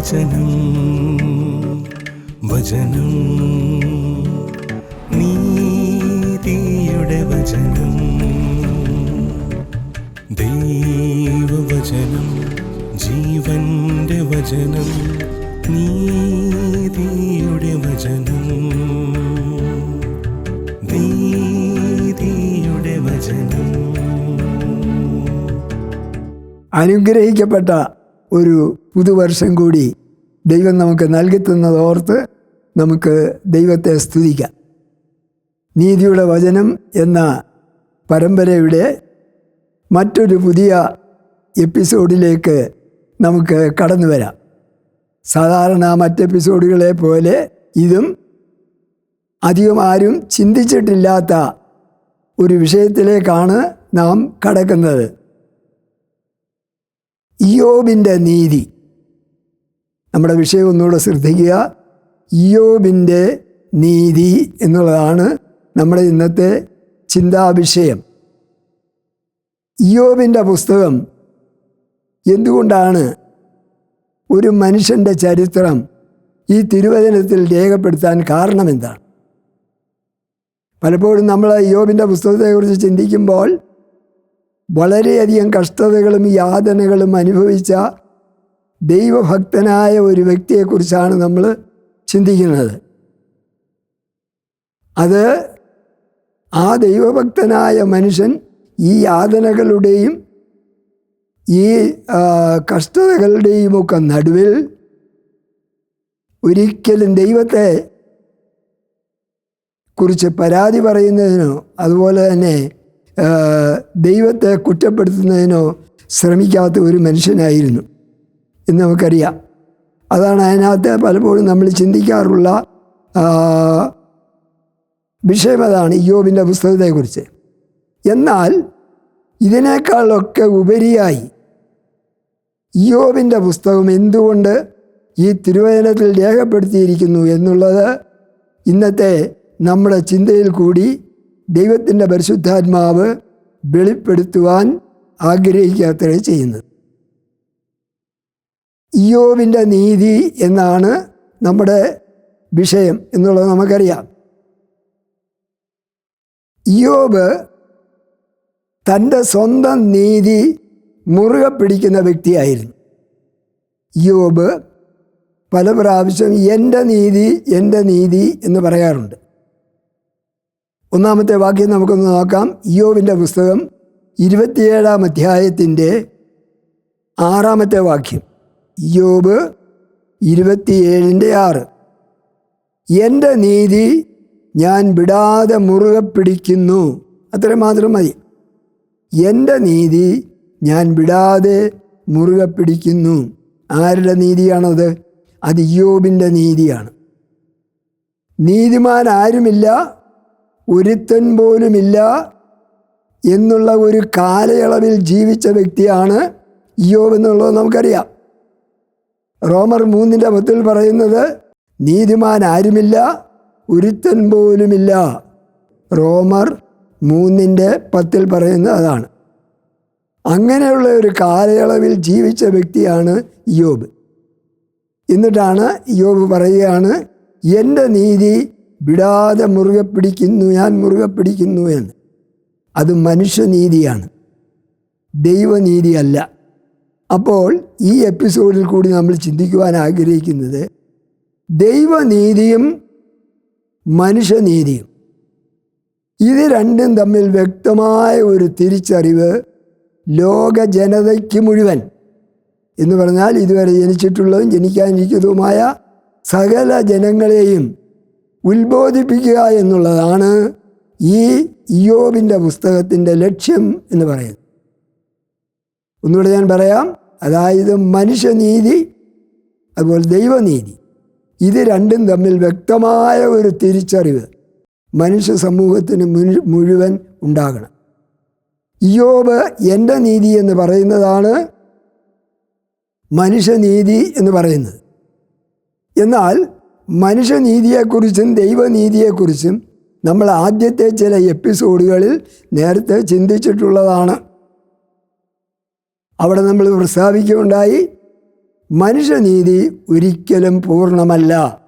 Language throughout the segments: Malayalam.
വചനം വചനം നീതിയുടെ വചനം ദൈവവചനം ജീവന്റെ വചനം നീതിയുടെ വചനം. നീതിയുടെ വചനം. അനുഗ്രഹിക്കപ്പെട്ട ഒരു പുതുവർഷം കൂടി ദൈവം നമുക്ക് നൽകിത്തുന്നത് ഓർത്ത് നമുക്ക് ദൈവത്തെ സ്തുതിക്കാം. നീതിയുടെ വചനം എന്ന പരമ്പരയുടെ മറ്റൊരു പുതിയ എപ്പിസോഡിലേക്ക് നമുക്ക് കടന്നു വരാം. സാധാരണ മറ്റെപ്പിസോഡുകളെ പോലെ ഇതും അധികം ആരും ചിന്തിച്ചിട്ടില്ലാത്ത ഒരു വിഷയത്തിലേക്കാണ് നാം കടക്കുന്നത്. ഇയോബിന്റെ നീതി. നമ്മുടെ വിഷയം ഒന്നുകൂടെ ശ്രദ്ധിക്കുക. ഇയോബിന്റെ നീതി എന്നുള്ളതാണ് നമ്മുടെ ഇന്നത്തെ ചിന്താവിഷയം. ഇയോബിന്റെ പുസ്തകം എന്തുകൊണ്ടാണ് ഒരു മനുഷ്യന്റെ ചരിത്രം ഈ തിരുവചനത്തിൽ രേഖപ്പെടുത്താൻ കാരണമെന്താണ്? പലപ്പോഴും നമ്മൾ യോബിന്റെ പുസ്തകത്തെക്കുറിച്ച് ചിന്തിക്കുമ്പോൾ വളരെയധികം കഷ്ടതകളും യാതനകളും അനുഭവിച്ച ദൈവഭക്തനായ ഒരു വ്യക്തിയെക്കുറിച്ചാണ് നമ്മൾ ചിന്തിക്കുന്നത്. അത് ആ ദൈവഭക്തനായ മനുഷ്യൻ ഈ യാതനകളുടെയും ഈ കഷ്ടതകളുടെയും ഒക്കെ നടുവിൽ ഒരിക്കലും ദൈവത്തെ കുറിച്ച് പരാതി പറയുന്നതിനോ അതുപോലെ തന്നെ ദൈവത്തെ കുറ്റപ്പെടുത്തുന്നതിനോ ശ്രമിക്കാത്ത ഒരു മനുഷ്യനായിരുന്നു എന്ന് നമുക്കറിയാം. അതാണ് അതിനകത്ത് പലപ്പോഴും നമ്മൾ ചിന്തിക്കാറുള്ള വിഷയം അതാണ് യോബിന്റെ പുസ്തകത്തെക്കുറിച്ച്. എന്നാൽ ഇതിനേക്കാളൊക്കെ ഉപരിയായി യോബിന്റെ പുസ്തകം എന്തുകൊണ്ട് ഈ തിരുവചനത്തിൽ രേഖപ്പെടുത്തിയിരിക്കുന്നു എന്നുള്ളത് ഇന്നത്തെ നമ്മുടെ ചിന്തയിൽ കൂടി ദൈവത്തിന്റെ പരിശുദ്ധാത്മാവ് വെളിപ്പെടുത്തുവാൻ ആഗ്രഹിക്കാത്തത് ചെയ്യുന്നത്. ഇയോവിന്റെ നീതി എന്നാണ് നമ്മുടെ വിഷയം എന്നുള്ളത് നമുക്കറിയാം. ഇയോബ് തന്റെ സ്വന്തം നീതി മുറുകെ പിടിക്കുന്ന വ്യക്തിയായിരുന്നു. യോബ് പല പ്രാവശ്യം എന്റെ നീതി എന്റെ നീതി എന്ന് പറയാറുണ്ട്. ഒന്നാമത്തെ വാക്യം നമുക്കൊന്ന് നോക്കാം. ഇയോവിന്റെ പുസ്തകം ഇരുപത്തിയേഴാം അധ്യായത്തിന്റെ ആറാമത്തെ വാക്യം. യോബ് ഇരുപത്തിയേഴിന്റെ ആറ്. എന്റെ നീതി ഞാൻ വിടാതെ മുറുകെ പിടിക്കുന്നു. അത്രമാത്രം മാത്രം മതി. എന്റെ നീതി ഞാൻ വിടാതെ മുറുകെ പിടിക്കുന്നു. ആരുടെ നീതിയാണത്? അത് യോബിന്റെ നീതിയാണ്. നീതിമാൻ ആരുമില്ല ഒരുത്തൻ പോലുമില്ല എന്നുള്ള ഒരു കാലയളവിൽ ജീവിച്ച വ്യക്തിയാണ് യോബ് എന്നുള്ളത് നമുക്കറിയാം. റോമർ മൂന്നിന്റെ പത്തിൽ പറയുന്നത് നീതിമാൻ ആരുമില്ല ഒരുത്തൻ പോലുമില്ല. റോമർ മൂന്നിന്റെ പത്തിൽ പറയുന്നത് അതാണ്. അങ്ങനെയുള്ള ഒരു കാലയളവിൽ ജീവിച്ച വ്യക്തിയാണ് യോബ് എന്നിട്ടാണ് യോബ് പറയുകയാണ് എന്റെ നീതി വിടാതെ മുറുകെ പിടിക്കുന്നു ഞാൻ മുറുകെ പിടിക്കുന്നു എന്ന്. അത് മനുഷ്യനീതിയാണ്. ദൈവനീതിയല്ല. അപ്പോൾ ഈ എപ്പിസോഡിൽ കൂടി നമ്മൾ ചിന്തിക്കുവാൻ ആഗ്രഹിക്കുന്നത് ദൈവനീതിയും മനുഷ്യനീതിയും. ഇത് രണ്ടും തമ്മിൽ വ്യക്തമായ ഒരു തിരിച്ചറിവ് ലോക ജനതയ്ക്ക് മുഴുവൻ. എന്ന് പറഞ്ഞാൽ ഇതുവരെ ജനിച്ചിട്ടുള്ളതും ജനിക്കാനിരിക്കുന്നതുമായ സകല ജനങ്ങളെയും ഉത്ബോധിപ്പിക്കുക എന്നുള്ളതാണ് ഈ ഇയോബിന്റെ പുസ്തകത്തിന്റെ ലക്ഷ്യം എന്ന് പറയുന്നത്. ഒന്നുകൂടെ ഞാൻ പറയാം. അതായത് മനുഷ്യനീതി അതുപോലെ ദൈവനീതി. ഇത് രണ്ടും തമ്മിൽ വ്യക്തമായ ഒരു തിരിച്ചറിവ് മനുഷ്യ സമൂഹത്തിന് മുഴു- മുഴുവൻ ഉണ്ടാകണം. ഇയോബ് എന്റെ നീതി എന്ന് പറയുന്നതാണ് മനുഷ്യനീതി എന്ന് പറയുന്നത്. എന്നാൽ മനുഷ്യനീതിയെക്കുറിച്ചും ദൈവനീതിയെക്കുറിച്ചും നമ്മൾ ആദ്യത്തെ ചില എപ്പിസോഡുകളിൽ നേരത്തെ ചിന്തിച്ചിട്ടുള്ളതാണ്. അവിടെ നമ്മൾ പ്രസ്താവിക്കുകയുണ്ടായി മനുഷ്യനീതി ഒരിക്കലും പൂർണമല്ല.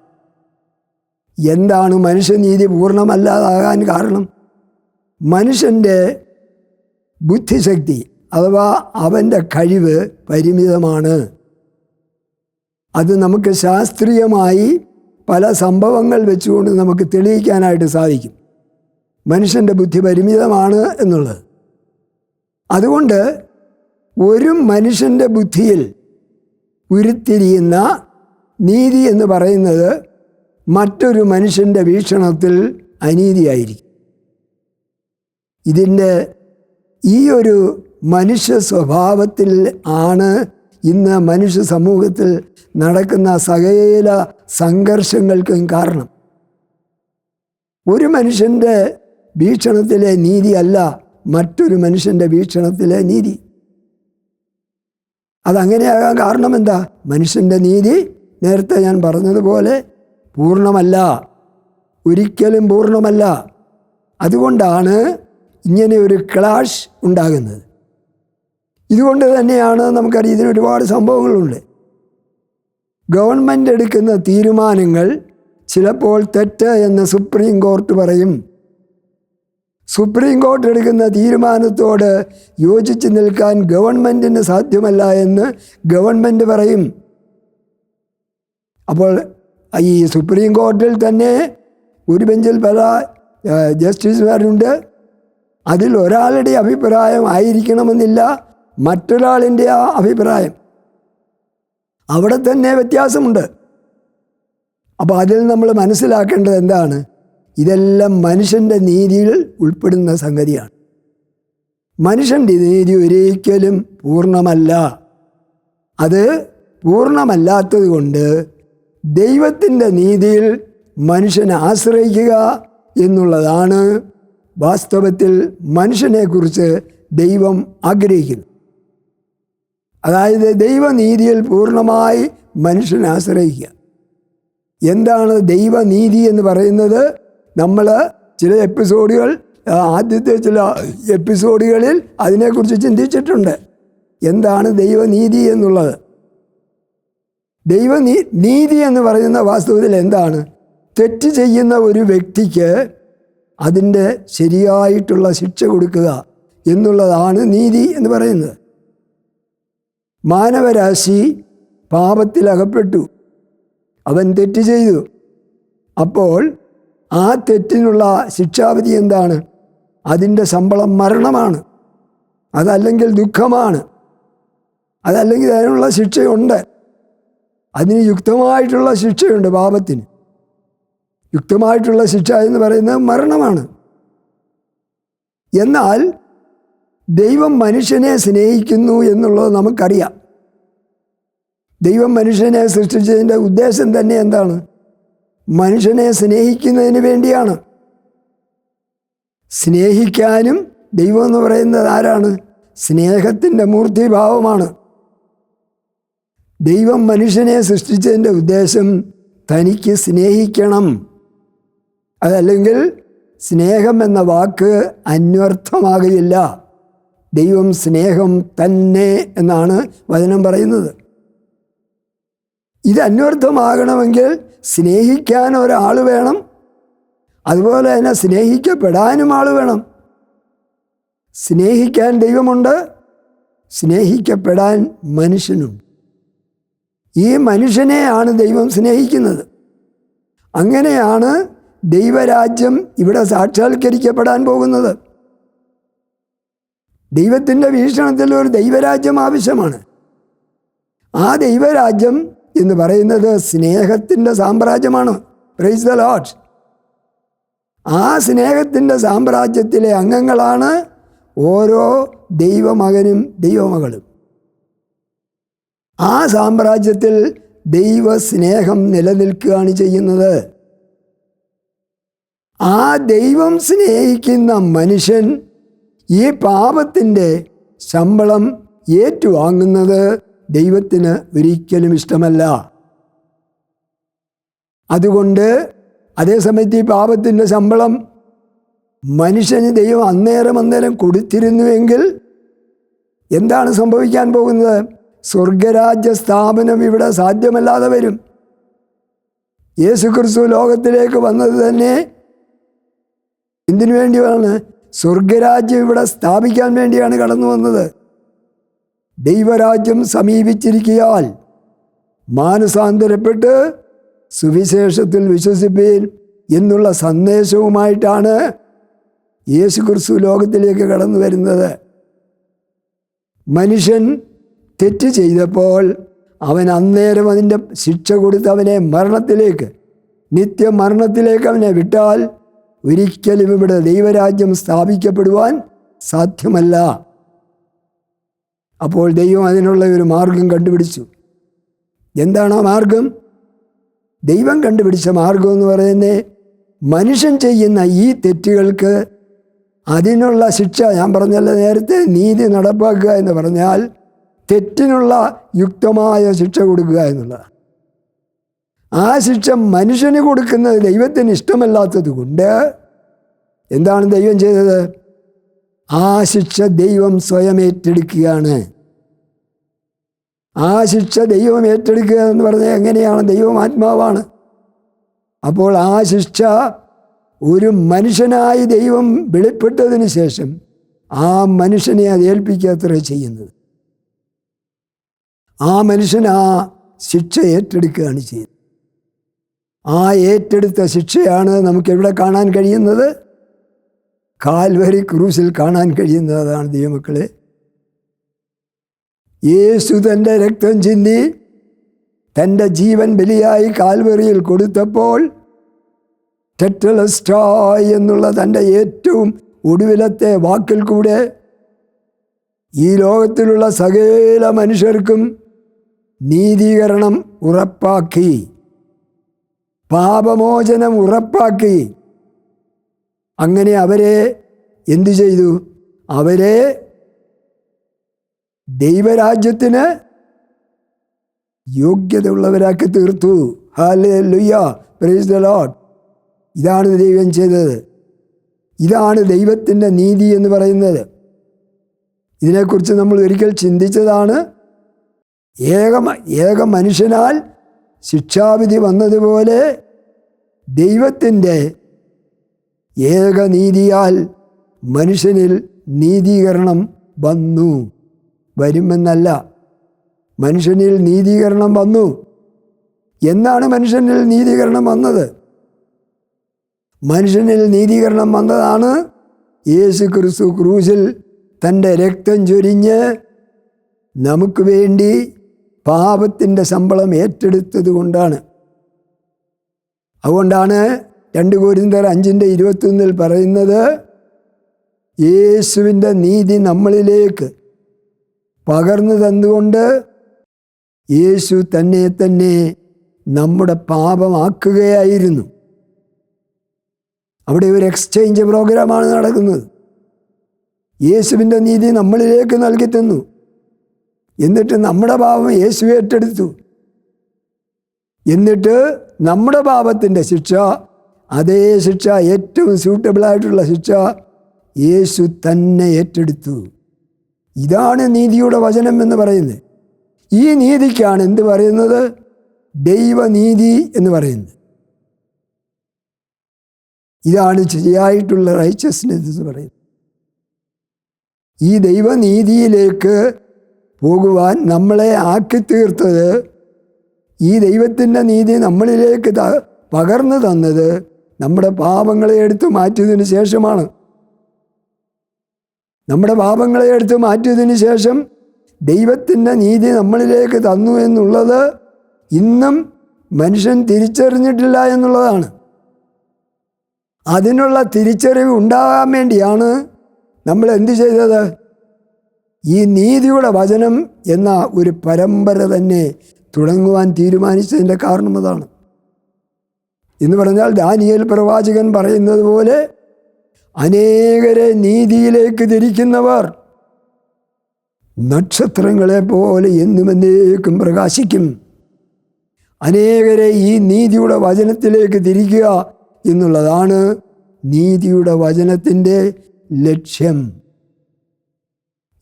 എന്താണ് മനുഷ്യനീതി പൂർണമല്ലാതാകാൻ കാരണം? മനുഷ്യന്റെ ബുദ്ധിശക്തി അഥവാ അവന്റെ കഴിവ് പരിമിതമാണ്. അത് നമുക്ക് ശാസ്ത്രീയമായി പല സംഭവങ്ങൾ വെച്ചുകൊണ്ട് നമുക്ക് തെളിയിക്കാനായിട്ട് സാധിക്കും. മനുഷ്യന്റെ ബുദ്ധി പരിമിതമാണ് എന്നുള്ളത്. അതുകൊണ്ട് ഒരു മനുഷ്യന്റെ ബുദ്ധിയിൽ ഉരുത്തിരിയുന്ന നീതി എന്ന് പറയുന്നത് മറ്റൊരു മനുഷ്യന്റെ വീക്ഷണത്തിൽ അനീതിയായിരിക്കും. ഇതിന്റെ ഈ ഒരു മനുഷ്യ സ്വഭാവത്തിൽ ആണ് ഇന്ന് മനുഷ്യ സമൂഹത്തിൽ നടക്കുന്ന സകല സംഘർഷങ്ങൾക്കും കാരണം. ഒരു മനുഷ്യന്റെ വീക്ഷണത്തിലെ നീതിയല്ല മറ്റൊരു മനുഷ്യന്റെ വീക്ഷണത്തിലെ നീതി. അതങ്ങനെയാകാൻ കാരണം എന്താ? മനുഷ്യന്റെ നീതി നേരത്തെ ഞാൻ പറഞ്ഞതുപോലെ പൂർണമല്ല ഒരിക്കലും പൂർണമല്ല അതുകൊണ്ടാണ് ഇങ്ങനെ ഒരു ക്ലാഷ് ഉണ്ടാകുന്നത്. ഇതുകൊണ്ട് തന്നെയാണ് നമുക്കറിയാം ഇതിന് ഒരുപാട് സംഭവങ്ങളുണ്ട്. ഗവൺമെന്റ് എടുക്കുന്ന തീരുമാനങ്ങൾ ചിലപ്പോൾ തെറ്റ് എന്ന് സുപ്രീം കോർട്ട് പറയും. സുപ്രീം കോർട്ട് എടുക്കുന്ന തീരുമാനത്തോട് യോജിച്ച് നിൽക്കാൻ ഗവൺമെന്റിന് സാധ്യമല്ല എന്ന് ഗവൺമെന്റ് പറയും. അപ്പോൾ ഈ സുപ്രീം കോർട്ടിൽ തന്നെ ഒരു ബെഞ്ചിൽ പല ജസ്റ്റിസുമാരുണ്ട്. അതിൽ ഒരാളുടെ അഭിപ്രായം ആയിരിക്കണമെന്നില്ല മറ്റൊരാളിന്റെ ആ അഭിപ്രായം. അവിടെ തന്നെ വ്യത്യാസമുണ്ട്. അപ്പോൾ അതിൽ നമ്മൾ മനസ്സിലാക്കേണ്ടത് എന്താണ്? ഇതെല്ലാം മനുഷ്യന്റെ നീതിയിൽ ഉൾപ്പെടുന്ന സംഗതിയാണ്. മനുഷ്യന്റെ നീതി ഒരിക്കലും പൂർണമല്ല. അത് പൂർണമല്ലാത്തത് കൊണ്ട് ദൈവത്തിന്റെ നീതിയിൽ മനുഷ്യനെ ആശ്രയിക്കുക എന്നുള്ളതാണ് വാസ്തവത്തിൽ മനുഷ്യനെക്കുറിച്ച് ദൈവം ആഗ്രഹിക്കുന്നു അതായത് ദൈവനീതിയിൽ പൂർണമായി മനുഷ്യനെ ആശ്രയിക്കുക. എന്താണ് ദൈവനീതി എന്ന് പറയുന്നത്? നമ്മൾ ചില എപ്പിസോഡുകൾ ആദ്യത്തെ ചില എപ്പിസോഡുകളിൽ അതിനെക്കുറിച്ച് ചിന്തിച്ചിട്ടുണ്ട്. എന്താണ് ദൈവനീതി എന്നുള്ളത്? ദൈവനീ നീതി എന്ന് പറയുന്ന വാസ്തവത്തിൽ എന്താണ്? തെറ്റ് ചെയ്യുന്ന ഒരു വ്യക്തിക്ക് അതിന്റെ ശരിയായിട്ടുള്ള ശിക്ഷ കൊടുക്കുക എന്നുള്ളതാണ് നീതി എന്ന് പറയുന്നത്. മാനവരാശി പാപത്തിലകപ്പെട്ടു അവൻ തെറ്റ് ചെയ്തു. അപ്പോൾ ആ തെറ്റിനുള്ള ശിക്ഷാവിധി എന്താണ്? അതിന്റെ ശമ്പളം മരണമാണ്. അതല്ലെങ്കിൽ ദുഃഖമാണ്. അതല്ലെങ്കിൽ അതിനുള്ള ശിക്ഷയുണ്ട്. അതിന് യുക്തമായിട്ടുള്ള ശിക്ഷയുണ്ട് പാപത്തിന്. യുക്തമായിട്ടുള്ള ശിക്ഷ എന്ന് പറയുന്നത് മരണമാണ്. എന്നാൽ ദൈവം മനുഷ്യനെ സ്നേഹിക്കുന്നു എന്നുള്ളത് നമുക്കറിയാം. ദൈവം മനുഷ്യനെ സൃഷ്ടിച്ചതിന്റെ ഉദ്ദേശം തന്നെ എന്താണ്? മനുഷ്യനെ സ്നേഹിക്കുന്നതിന് വേണ്ടിയാണ്. സ്നേഹിക്കാനും ദൈവം എന്ന് പറയുന്നത് ആരാണ്? സ്നേഹത്തിന്റെ മൂർത്തിഭാവമാണ്. ദൈവം മനുഷ്യനെ സൃഷ്ടിച്ചതിന്റെ ഉദ്ദേശം തനിക്ക് സ്നേഹിക്കണം. അതല്ലെങ്കിൽ സ്നേഹം എന്ന വാക്ക് അന്വർത്ഥമാകുകയില്ല. ദൈവം സ്നേഹം തന്നെ എന്നാണ് വചനം പറയുന്നത്. ഇത് അന്വർത്ഥമാകണമെങ്കിൽ സ്നേഹിക്കാൻ ഒരാൾ വേണം. അതുപോലെ തന്നെ സ്നേഹിക്കപ്പെടാനും ആൾ വേണം. സ്നേഹിക്കാൻ ദൈവമുണ്ട് സ്നേഹിക്കപ്പെടാൻ മനുഷ്യനുണ്ട്. ഈ മനുഷ്യനെയാണ് ദൈവം സ്നേഹിക്കുന്നത്. അങ്ങനെയാണ് ദൈവരാജ്യം ഇവിടെ സാക്ഷാത്കരിക്കപ്പെടാൻ പോകുന്നത്. ദൈവത്തിന്റെ വീക്ഷണത്തിൽ ഒരു ദൈവരാജ്യം ആവശ്യമാണ്. ആ ദൈവരാജ്യം എന്ന് പറയുന്നത് സ്നേഹത്തിന്റെ സാമ്രാജ്യമാണ്. പ്രൈസ് ദ ലോഡ് ആ സ്നേഹത്തിന്റെ സാമ്രാജ്യത്തിലെ അംഗങ്ങളാണ് ഓരോ ദൈവമകനും ദൈവമകളും. ആ സാമ്രാജ്യത്തിൽ ദൈവസ്നേഹം നിലനിൽക്കുകയാണ് ചെയ്യുന്നത്. ആ ദൈവം സ്നേഹിക്കുന്ന മനുഷ്യൻ ഈ പാപത്തിന്റെ ശമ്പളം ഏറ്റുവാങ്ങുന്നത് ദൈവത്തിന് ഒരിക്കലും ഇഷ്ടമല്ല. അതുകൊണ്ട് അതേസമയത്ത് ഈ പാപത്തിന്റെ ശമ്പളം മനുഷ്യന് ദൈവം അന്നേരം അന്നേരം കൊടുത്തിരുന്നുവെങ്കിൽ എന്താണ് സംഭവിക്കാൻ പോകുന്നത്? സ്വർഗരാജ്യ സ്ഥാപനം ഇവിടെ സാധ്യമല്ലാതെ വരും. യേശുക്രിസ്തു ലോകത്തിലേക്ക് വന്നത് തന്നെ എന്തിനു വേണ്ടിയാണ്? സ്വർഗരാജ്യം ഇവിടെ സ്ഥാപിക്കാൻ വേണ്ടിയാണ് കടന്നു വന്നത്. ദൈവരാജ്യം സമീപിച്ചിരിക്കയാൽ മാനസാന്തരപ്പെട്ട് സുവിശേഷത്തിൽ വിശ്വസിപ്പീൻ എന്നുള്ള സന്ദേശവുമായിട്ടാണ് യേശു ക്രിസ്തു ലോകത്തിലേക്ക് കടന്നു വരുന്നത്. മനുഷ്യൻ തെറ്റ് ചെയ്തപ്പോൾ അവൻ അന്നേരം അതിന്റെ ശിക്ഷ കൊടുത്ത് അവനെ മരണത്തിലേക്ക് നിത്യമരണത്തിലേക്ക് അവനെ വിട്ടാൽ ഒരിക്കലും ഇവിടെ ദൈവരാജ്യം സ്ഥാപിക്കപ്പെടുവാൻ സാധ്യമല്ല. അപ്പോൾ ദൈവം അതിനുള്ള ഒരു മാർഗം കണ്ടുപിടിച്ചു. എന്താണ് ആ മാർഗം? ദൈവം കണ്ടുപിടിച്ച മാർഗം എന്ന് പറയുന്നത് മനുഷ്യൻ ചെയ്യുന്ന ഈ തെറ്റുകൾക്ക് അതിനുള്ള ശിക്ഷ ഞാൻ പറഞ്ഞല്ലോ നേരത്തെ നീതി നടപ്പാക്കുക എന്ന് പറഞ്ഞാൽ തെറ്റിനുള്ള യുക്തമായ ശിക്ഷ കൊടുക്കുക എന്നുള്ളതാണ്. ആ ശിക്ഷ മനുഷ്യന് കൊടുക്കുന്നത് ദൈവത്തിന് ഇഷ്ടമല്ലാത്തത് കൊണ്ട് എന്താണ് ദൈവം ചെയ്തത്? ആ ശിക്ഷ ദൈവം സ്വയം ഏറ്റെടുക്കുകയാണ്. ആ ശിക്ഷ ദൈവം ഏറ്റെടുക്കുക എന്ന് പറഞ്ഞാൽ എങ്ങനെയാണ്? ദൈവം ആത്മാവാണ്. അപ്പോൾ ആ ശിക്ഷ ഒരു മനുഷ്യനായി ദൈവം വെളിപ്പെട്ടതിന് ശേഷം ആ മനുഷ്യനെ അത് ഏൽപ്പിക്കാത്ര ചെയ്യുന്നത്. ആ മനുഷ്യൻ ആ ശിക്ഷ ഏറ്റെടുക്കുകയാണ് ചെയ്യുന്നത്. ആ ഏറ്റെടുത്ത ശിക്ഷയാണ് നമുക്ക് എവിടെ കാണാൻ കഴിയുന്നത്? കാൽവരി ക്രൂസിൽ കാണാൻ കഴിയുന്നതാണ് ദൈവമക്കളെ. യേശു തന്റെ രക്തം ചിന്തി തന്റെ ജീവൻ ബലിയായി കാൽവറിയിൽ കൊടുത്തപ്പോൾ ടെറ്റലസ്റ്റായ് എന്നുള്ള തന്റെ ഏറ്റവും ഒടുവിലത്തെ വാക്കിൽ കൂടെ ഈ ലോകത്തിലുള്ള സകല മനുഷ്യർക്കും നീതീകരണം ഉറപ്പാക്കി. പാപമോചനം ഉറപ്പാക്കി. അങ്ങനെ അവരെ എന്തു ചെയ്തു? അവരെ ദൈവരാജ്യത്തിന് യോഗ്യതയുള്ളവരാക്കി തീർത്തു. ഹാലേ ലുയ്യ പ്രൈസ് ദ ലോഡ് ഇതാണ് ദൈവം ചെയ്തത്. ഇതാണ് ദൈവത്തിന്റെ നീതി എന്ന് പറയുന്നത്. ഇതിനെക്കുറിച്ച് നമ്മൾ ഒരിക്കൽ ചിന്തിച്ചതാണ്. ഏക ഏക മനുഷ്യനാൽ ശിക്ഷാവിധി വന്നതുപോലെ ദൈവത്തിന്റെ ഏകനീതിയാൽ മനുഷ്യനിൽ നീതീകരണം വന്നു. വരുമെന്നല്ല മനുഷ്യനിൽ നീതീകരണം വന്നു. എന്നാണ് മനുഷ്യനിൽ നീതീകരണം വന്നത്? മനുഷ്യനിൽ നീതീകരണം വന്നതാണ് യേശു ക്രിസ്തു ക്രൂശിൽ തന്റെ രക്തം ചൊരിഞ്ഞ് നമുക്ക് വേണ്ടി പാപത്തിന്റെ ശമ്പളം ഏറ്റെടുത്തത് കൊണ്ടാണ്. അതുകൊണ്ടാണ് രണ്ട് കോരിന്തർ അഞ്ചിന്റെ ഇരുപത്തൊന്നിൽ പറയുന്നത് യേശുവിന്റെ നീതി നമ്മളിലേക്ക് പകർന്നു തന്നുകൊണ്ട് യേശു തന്നെ തന്നെ നമ്മുടെ പാപമാക്കുകയായിരുന്നു. അവിടെ ഒരു എക്സ്ചേഞ്ച് പ്രോഗ്രാമാണ് നടക്കുന്നത്. യേശുവിന്റെ നീതി നമ്മളിലേക്ക് നൽകി തന്നു എന്നിട്ട് നമ്മുടെ പാപം യേശു ഏറ്റെടുത്തു. എന്നിട്ട് നമ്മുടെ പാപത്തിന്റെ ശിക്ഷ അതേ ശിക്ഷ ഏറ്റവും സ്യൂട്ടബിളായിട്ടുള്ള ശിക്ഷ യേശു തന്നെ ഏറ്റെടുത്തു. ഇതാണ് നീതിയുടെ വചനം എന്ന് പറയുന്നത്. ഈ നീതിക്കാണ് എന്ത് പറയുന്നത്? ദൈവനീതി എന്ന് പറയുന്നത്. ഇതാണ് ശരിയായിട്ടുള്ള റൈച്ചസ്നെസ് എന്ന് പറയുന്നത്. ഈ ദൈവനീതിയിലേക്ക് പോകുവാൻ നമ്മളെ ആക്കി തീർത്തത് ഈ ദൈവത്തിന്റെ നീതി നമ്മളിലേക്ക് പകർന്നു തന്നത് നമ്മുടെ പാപങ്ങളെ എടുത്തു മാറ്റിയതിന് ശേഷമാണ്. നമ്മുടെ പാപങ്ങളെ എടുത്തു മാറ്റിയതിന് ശേഷം ദൈവത്തിന്റെ നീതി നമ്മളിലേക്ക് തന്നു എന്നുള്ളത് ഇന്നും മനുഷ്യൻ തിരിച്ചറിഞ്ഞിട്ടില്ല എന്നുള്ളതാണ്. അതിനുള്ള തിരിച്ചറിവ് ഉണ്ടാകാൻ വേണ്ടിയാണ് നമ്മൾ എന്ത് ചെയ്തത്? ഈ നീതിയുടെ വചനം എന്ന ഒരു പരമ്പര തന്നെ തുടങ്ങുവാൻ തീരുമാനിച്ചതിന്റെ കാരണം അതാണ്. എന്ന് പറഞ്ഞാൽ ദാനിയൽ പ്രവാചകൻ പറയുന്നത് പോലെ അനേകരെ നീതിയിലേക്ക് തിരിക്കുന്നവർ നക്ഷത്രങ്ങളെ പോലെ എന്നും എന്നേക്കും പ്രകാശിക്കും. അനേകരെ ഈ നീതിയുടെ വചനത്തിലേക്ക് തിരിക്കുക എന്നുള്ളതാണ് നീതിയുടെ വചനത്തിന്റെ ലക്ഷ്യം.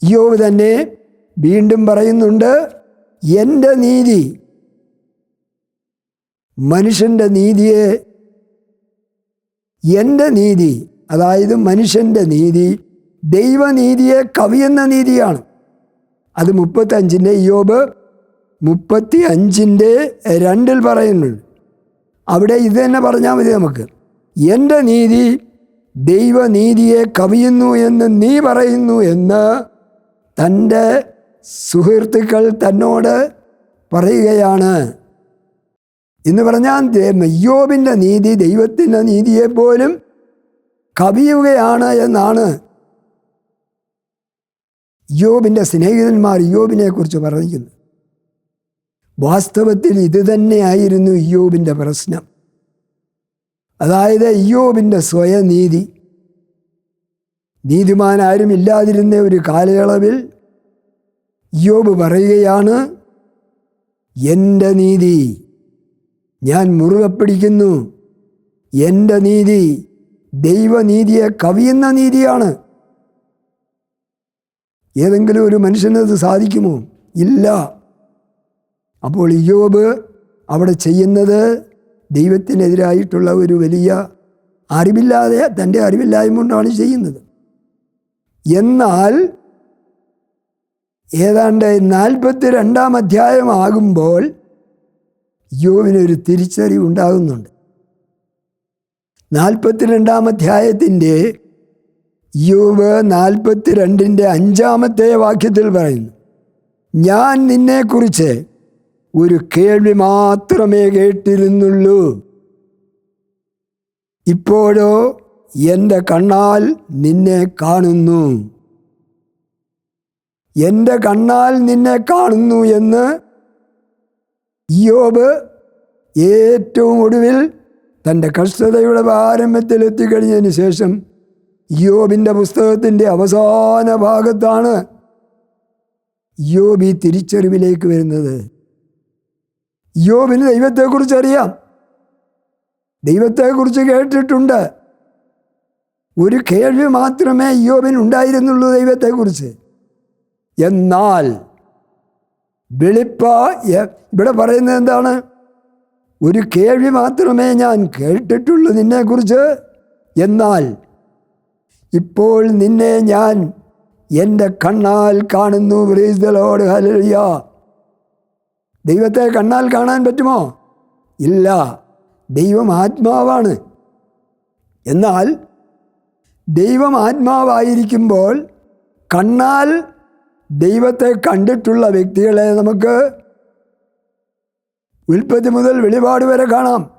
യോവ് തന്നെ വീണ്ടും പറയുന്നുണ്ട് എന്റെ നീതി മനുഷ്യന്റെ നീതിയെ എന്റെ നീതി അതായത് മനുഷ്യന്റെ നീതി ദൈവനീതിയെ കവിയുന്ന നീതിയാണ്. അത് മുപ്പത്തഞ്ചിന്റെ യോബ് മുപ്പത്തി അഞ്ചിന്റെ രണ്ടിൽ പറയുന്നുണ്ട്. അവിടെ ഇത് തന്നെ പറഞ്ഞാൽ മതി നമുക്ക്. എന്റെ നീതി ദൈവനീതിയെ കവിയുന്നു എന്ന് നീ പറയുന്നു എന്ന് തന്റെ സുഹൃത്തുക്കൾ തന്നോട് പറയുകയാണ്. എന്ന് പറഞ്ഞാൽ മെയ്യോബിന്റെ നീതി ദൈവത്തിന്റെ നീതിയെപ്പോലും കവിയുകയാണ് എന്നാണ്. യോബിന്റെ സ്നേഹിതന്മാർ യോബിനെ കുറിച്ച് പറഞ്ഞിരിക്കുന്നത് വാസ്തവത്തിൽ ഇത് തന്നെയായിരുന്നു യോബിന്റെ പ്രശ്നം. അതായത് യോബിന്റെ സ്വയനീതി. നീതിമാനാരും ഇല്ലാതിരുന്ന ഒരു കാലയളവിൽ ഇയ്യോബ് പറയുകയാണ് എന്റെ നീതി ഞാൻ മുറുകെ പിടിക്കുന്നു. എന്റെ നീതി ദൈവനീതിയെ കവിയുന്ന നീതിയാണ്. ഏതെങ്കിലും ഒരു മനുഷ്യനത് സാധിക്കുമോ? ഇല്ല. അപ്പോൾ യോബ് അവിടെ ചെയ്യുന്നത് ദൈവത്തിനെതിരായിട്ടുള്ള ഒരു വലിയ അറിവില്ലാതെ തന്റെ അറിവില്ലായ്മ കൊണ്ടാണ് ചെയ്യുന്നത്. എന്നാൽ ഏതാണ്ട് നാൽപ്പത്തി രണ്ടാം അധ്യായമാകുമ്പോൾ യോവിനൊരു തിരിച്ചറിവ് ഉണ്ടാകുന്നുണ്ട്. നാൽപ്പത്തിരണ്ടാം അധ്യായത്തിന്റെ യോവ് നാൽപ്പത്തിരണ്ടിന്റെ അഞ്ചാമത്തെ വാക്യത്തിൽ പറയുന്നു ഞാൻ നിന്നെക്കുറിച്ച് ഒരു കേൾവി മാത്രമേ കേട്ടിരുന്നുള്ളൂ. ഇപ്പോഴോ എന്റെ കണ്ണാൽ നിന്നെ കാണുന്നു. എന്റെ കണ്ണാൽ നിന്നെ കാണുന്നു എന്ന് യോബ് ഏറ്റവും ഒടുവിൽ തന്റെ കഷ്ടതയുടെ പാരമ്യത്തിൽ എത്തിക്കഴിഞ്ഞതിന് ശേഷം യോബിന്റെ പുസ്തകത്തിന്റെ അവസാന ഭാഗത്താണ് യോബി തിരിച്ചറിവിലേക്ക് വരുന്നത്. യോബിന് ദൈവത്തെക്കുറിച്ച് അറിയാം. ദൈവത്തെക്കുറിച്ച് കേട്ടിട്ടുണ്ട്. ഒരു കേൾവി മാത്രമേ യോബിന് ഉണ്ടായിരുന്നുള്ളൂ ദൈവത്തെക്കുറിച്ച്. എന്നാൽ വെളിപ്പ ഇവിടെ പറയുന്നത് എന്താണ്? ഒരു കേൾവി മാത്രമേ ഞാൻ കേട്ടിട്ടുള്ളൂ നിന്നെക്കുറിച്ച്. എന്നാൽ ഇപ്പോൾ നിന്നെ ഞാൻ എന്റെ കണ്ണാൽ കാണുന്നു. ബ്രീസ്തലോട് ഹലിയ ദൈവത്തെ കണ്ണാൽ കാണാൻ പറ്റുമോ? ഇല്ല. ദൈവം ആത്മാവാണ്. എന്നാൽ ദൈവം ആത്മാവായിരിക്കുമ്പോൾ കണ്ണാൽ ദൈവത്തെ കണ്ടിട്ടുള്ള വ്യക്തികളെ നമുക്ക് ഉൽപ്പത്തി മുതൽ വെളിപാട് വരെ കാണാം.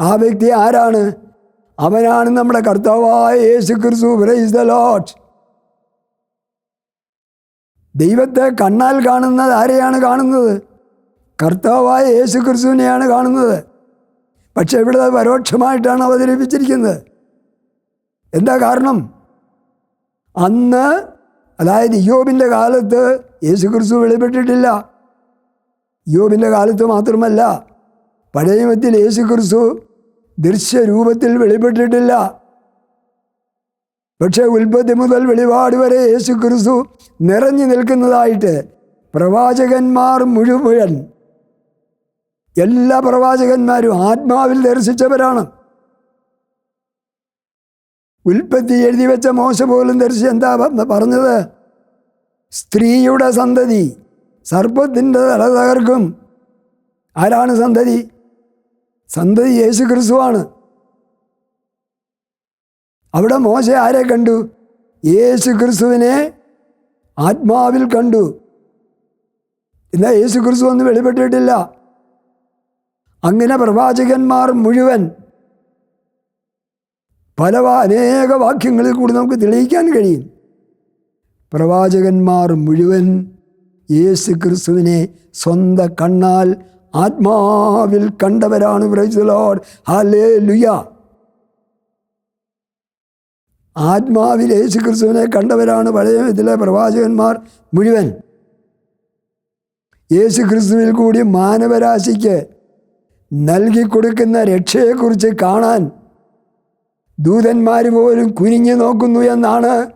ആ വ്യക്തി ആരാണ്? അവനാണ് നമ്മുടെ കർത്താവായ യേശു ക്രിസ്തു പ്രൈസ് ദ ലോട്ട് ദൈവത്തെ കണ്ണാൽ കാണുന്നത് ആരെയാണ് കാണുന്നത്? കർത്താവായ യേശു ക്രിസ്തുവിനെയാണ് കാണുന്നത്. പക്ഷേ ഇവിടെ പരോക്ഷമായിട്ടാണ് അവതരിപ്പിച്ചിരിക്കുന്നത്. എന്താ കാരണം? അന്ന് അതായത് യോബിന്റെ കാലത്ത് യേശു ക്രിസ്തു വെളിപ്പെട്ടിട്ടില്ല. യോബിന്റെ കാലത്ത് മാത്രമല്ല പഴയമത്തിൽ യേശു ക്രിസ്തു ദൃശ്യരൂപത്തിൽ വെളിപ്പെട്ടിട്ടില്ല. പക്ഷേ ഉൽപ്പത്തി മുതൽ വെളിപാട് വരെ യേശു ക്രിസ്തു നിറഞ്ഞു നിൽക്കുന്നതായിട്ട് പ്രവാചകന്മാർ മുഴുവൻ എല്ലാ പ്രവാചകന്മാരും ആത്മാവിൽ ദർശിച്ചവരാണ്. ഉൽപ്പത്തി എഴുതി വെച്ച മോശ പോലും ദർശിച്ച് എന്താ പറഞ്ഞത്? സ്ത്രീയുടെ സന്തതി സർപ്പത്തിന്റെ തല തകർക്കും. ആരാണ് സന്തതി? സന്തതി യേശു ക്രിസ്തുവാണ് അവിടെ മോശ ആരെ കണ്ടു? യേശു ക്രിസ്തുവിനെ ആത്മാവിൽ കണ്ടു. എന്നാൽ യേശു ക്രിസ്തു ഒന്നും വെളിപ്പെട്ടിട്ടില്ല. അങ്ങനെ പ്രവാചകന്മാർ മുഴുവൻ പല അനേക വാക്യങ്ങളിൽ കൂടി നമുക്ക് തെളിയിക്കാൻ കഴിയും. പ്രവാചകന്മാർ മുഴുവൻ യേശു ക്രിസ്തുവിനെ സ്വന്തം കണ്ണാൽ ആത്മാവിൽ കണ്ടവരാണ് ആത്മാവിൽ യേശു ക്രിസ്തുവിനെ കണ്ടവരാണ് ഇതിലെ പ്രവാചകന്മാർ മുഴുവൻ. യേശു ക്രിസ്തുവിൽ കൂടി മാനവരാശിക്ക് നൽകി കൊടുക്കുന്ന രക്ഷയെക്കുറിച്ച് കാണാൻ ദൂതന്മാർ പോലും കുനിഞ്ഞു നോക്കുന്നു എന്നാണ്.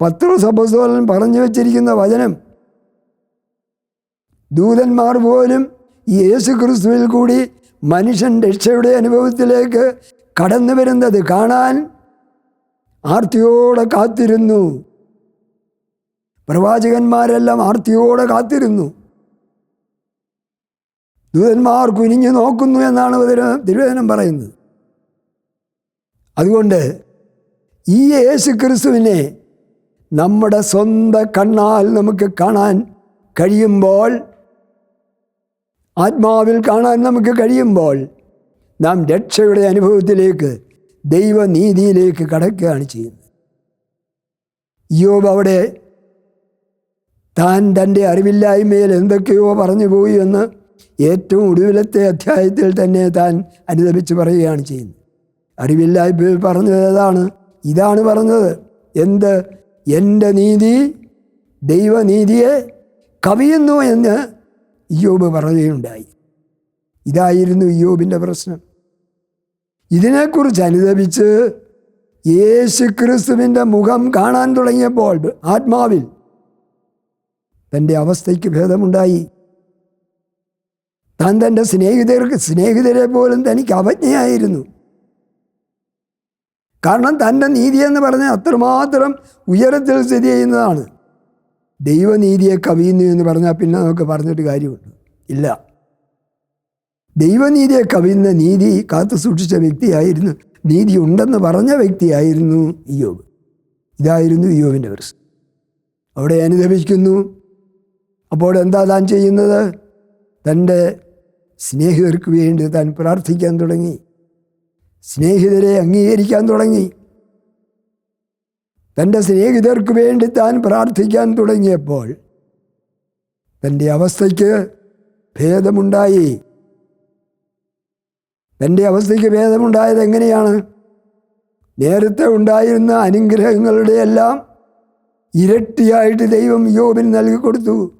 പത്രോസ് അപ്പോസ്തലൻ പറഞ്ഞു വച്ചിരിക്കുന്ന വചനം. ദൂതന്മാർ പോലും ഈ യേശു ക്രിസ്തുവിൽ കൂടി മനുഷ്യൻ രക്ഷയുടെ അനുഭവത്തിലേക്ക് കടന്നു വരുന്നത് കാണാൻ ആർത്തിയോടെ കാത്തിരുന്നു. പ്രവാചകന്മാരെല്ലാം ആർത്തിയോടെ കാത്തിരുന്നു. ദൂതന്മാർ കുനിഞ്ഞു നോക്കുന്നു എന്നാണ് തിരു- തിരുവേദനം പറയുന്നത്. അതുകൊണ്ട് ഈ യേശു ക്രിസ്തുവിനെ നമ്മുടെ സ്വന്തം കണ്ണാൽ നമുക്ക് കാണാൻ കഴിയുമ്പോൾ ആത്മാവിൽ കാണാൻ നമുക്ക് കഴിയുമ്പോൾ നാം രക്ഷയുടെ അനുഭവത്തിലേക്ക് ദൈവനീതിയിലേക്ക് കടക്കുകയാണ് ചെയ്യുന്നത്. യോബ് അവിടെ താൻ തന്റെ അറിവില്ലായ്മയിൽ എന്തൊക്കെയോ പറഞ്ഞു പോയി എന്ന് ഏറ്റവും ഒടുവിലത്തെ അധ്യായത്തിൽ തന്നെ താൻ അനുദപിച്ച് പറയുകയാണ് ചെയ്യുന്നത്. അറിവില്ലായ്മയിൽ പറഞ്ഞത് ഏതാണ് ഇതാണ് പറഞ്ഞത്. എന്ത്? എന്റെ നീതി ദൈവനീതിയെ കവിയുന്നു എന്ന് യോബ് പറയുകയുണ്ടായി. ഇതായിരുന്നു യോബിന്റെ പ്രശ്നം. ഇതിനെക്കുറിച്ച് അനുദപിച്ച് യേശു ക്രിസ്തുവിന്റെ മുഖം കാണാൻ തുടങ്ങിയപ്പോൾ ആത്മാവിൽ തന്റെ അവസ്ഥയ്ക്ക് ഭേദമുണ്ടായി. താൻ തന്റെ സ്നേഹിതർക്ക് സ്നേഹിതരെ പോലും തനിക്ക് അവജ്ഞയായിരുന്നു. കാരണം തന്റെ നീതി എന്ന് പറഞ്ഞാൽ അത്രമാത്രം ഉയരത്തിൽ സ്ഥിതി ചെയ്യുന്നതാണ്. ദൈവനീതിയെ കവിയുന്നു എന്ന് പറഞ്ഞാൽ പിന്നെ നമുക്ക് പറഞ്ഞിട്ട് കാര്യമുണ്ട്. ഇല്ല. ദൈവനീതിയെ കവിയുന്ന നീതി കാത്തു സൂക്ഷിച്ച വ്യക്തിയായിരുന്നു. നീതി ഉണ്ടെന്ന് പറഞ്ഞ വ്യക്തിയായിരുന്നു ഇയോബ് ഇതായിരുന്നു ഇയോബിന്റെ പ്രശ്നം. അവിടെ അനുദപിക്കുന്നു. അപ്പോൾ എന്താ താൻ ചെയ്യുന്നത്? തന്റെ സ്നേഹിതർക്ക് വേണ്ടി താൻ പ്രാർത്ഥിക്കാൻ തുടങ്ങി. സ്നേഹിതരെ അംഗീകരിക്കാൻ തുടങ്ങി. തന്റെ സ്നേഹിതർക്ക് വേണ്ടി താൻ പ്രാർത്ഥിക്കാൻ തുടങ്ങിയപ്പോൾ തന്റെ അവസ്ഥയ്ക്ക് ഭേദമുണ്ടായി. തന്റെ അവസ്ഥയ്ക്ക് ഭേദമുണ്ടായത് എങ്ങനെയാണ്? നേരത്തെ ഉണ്ടായിരുന്ന അനുഗ്രഹങ്ങളുടെ എല്ലാം ഇരട്ടിയായിട്ട് ദൈവം യോബിന് നൽകി കൊടുത്തു.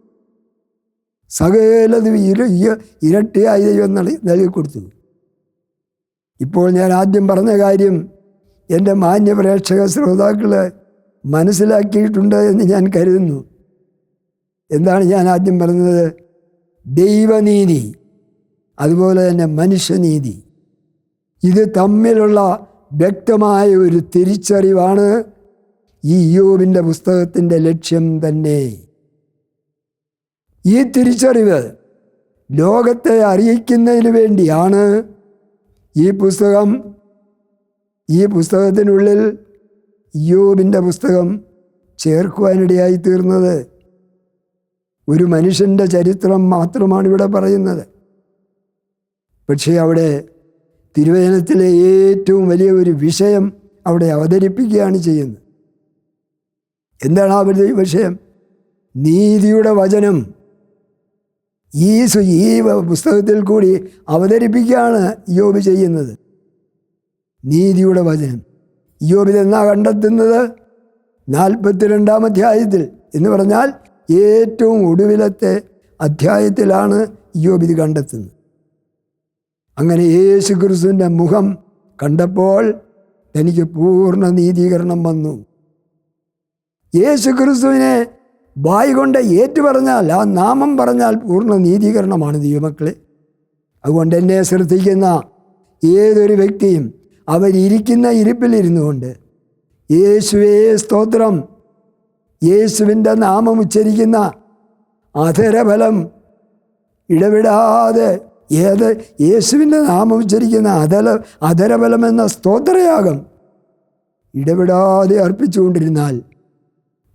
സകലതും ഇര ഇരട്ടിയായി ദൈവം നൽകി നൽകി കൊടുത്തു. ഇപ്പോൾ ഞാൻ ആദ്യം പറഞ്ഞ കാര്യം എന്റെ മാന്യ പ്രേക്ഷക ശ്രോതാക്കൾ മനസ്സിലാക്കിയിട്ടുണ്ട് എന്ന് ഞാൻ കരുതുന്നു. എന്താണ് ഞാൻ ആദ്യം പറഞ്ഞത്? ദൈവനീതി അതുപോലെ തന്നെ മനുഷ്യനീതി. ഇത് തമ്മിലുള്ള വ്യക്തമായ ഒരു തിരിച്ചറിവാണ് ഈ യോബിന്റെ പുസ്തകത്തിന്റെ ലക്ഷ്യം തന്നെ. ഈ തിരിച്ചറിവ് ലോകത്തെ അറിയിക്കുന്നതിന് വേണ്ടിയാണ് ഈ പുസ്തകം ഈ പുസ്തകത്തിനുള്ളിൽ യോബിന്റെ പുസ്തകം ചേർക്കുവാനിടയായി തീർന്നത്. ഒരു മനുഷ്യന്റെ ചരിത്രം മാത്രമാണ് ഇവിടെ പറയുന്നത്. പക്ഷേ അവിടെ തിരുവചനത്തിലെ ഏറ്റവും വലിയ ഒരു വിഷയം അവിടെ അവതരിപ്പിക്കുകയാണ് ചെയ്യുന്നത്. എന്താണ് ആ വിഷയം? നീതിയുടെ വചനം. ഈ ഈ പുസ്തകത്തിൽ കൂടി അവതരിപ്പിക്കുകയാണ് യോബ് ചെയ്യുന്നത്. നീതിയുടെ വചനം. യോബിൽ എന്നാ കണ്ടെത്തുന്നത്? നാൽപ്പത്തിരണ്ടാം അധ്യായത്തിൽ എന്ന് പറഞ്ഞാൽ ഏറ്റവും ഒടുവിലത്തെ അധ്യായത്തിലാണ് യോബ് ഇത് കണ്ടെത്തുന്നത്. അങ്ങനെ യേശു ക്രിസ്തുവിന്റെ മുഖം കണ്ടപ്പോൾ തനിക്ക് പൂർണ നീതീകരണം വന്നു. യേശു ക്രിസ്തുവിനെ വായി കൊണ്ട് ഏറ്റു പറഞ്ഞാൽ ആ നാമം പറഞ്ഞാൽ പൂർണ നീതീകരണമാണ് ദൈവമക്കളെ. അതുകൊണ്ട് എന്നെ ശ്രദ്ധിക്കുന്ന ഏതൊരു വ്യക്തിയും അവരിയ്ക്കുന്ന ഇരിപ്പിലിരുന്നു കൊണ്ട് യേശുവേ സ്തോത്രം. യേശുവിന്റെ നാമം ഉച്ചരിക്കുന്ന അധരഫലം ഇടവിടാതെ ഏത് യേശുവിന്റെ നാമം ഉച്ചരിക്കുന്ന അധല അധരഫലം എന്ന സ്തോത്രയാഗം ഇടവിടാതെ അർപ്പിച്ചുകൊണ്ടിരുന്നാൽ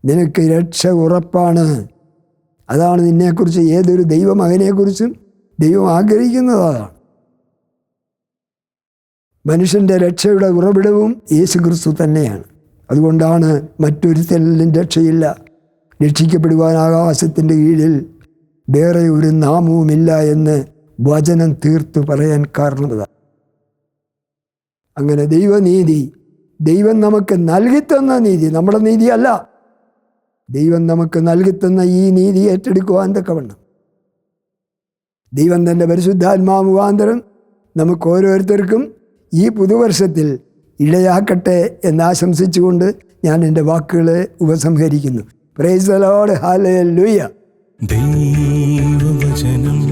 നിനക്ക് രക്ഷ ഉറപ്പാണ്. അതാണ് നിന്നെക്കുറിച്ച് ഏതൊരു ദൈവമകനെക്കുറിച്ചും ദൈവം ആഗ്രഹിക്കുന്നത് അതാണ് മനുഷ്യന്റെ രക്ഷയുടെ ഉറവിടവും യേശു ക്രിസ്തു തന്നെയാണ്. അതുകൊണ്ടാണ് മറ്റൊരുത്തലിലും രക്ഷയില്ല. രക്ഷിക്കപ്പെടുവാൻ ആകാശത്തിന്റെ കീഴിൽ വേറെ ഒരു നാമവുമില്ല എന്ന് വചനം തീർത്തു പറയാൻ കാരണതാണ് അങ്ങനെ ദൈവനീതി ദൈവം നമുക്ക് നൽകിത്തന്ന നീതി നമ്മുടെ നീതിയല്ല ദൈവം നമുക്ക് നൽകിത്തുന്ന ഈ നീതി ഏറ്റെടുക്കുവാൻ തക്കവണ്ണം. ദൈവം തന്റെ പരിശുദ്ധാത്മാ മുഖാന്തരം നമുക്ക് ഓരോരുത്തർക്കും ഈ പുതുവർഷത്തിൽ ഇടയാക്കട്ടെ എന്നാശംസിച്ചുകൊണ്ട് ഞാൻ എന്റെ വാക്കുകളെ ഉപസംഹരിക്കുന്നു. പ്രൈസ് ലോഡ് ഹാലേ ലൂയ ദൈവവചനം വചനം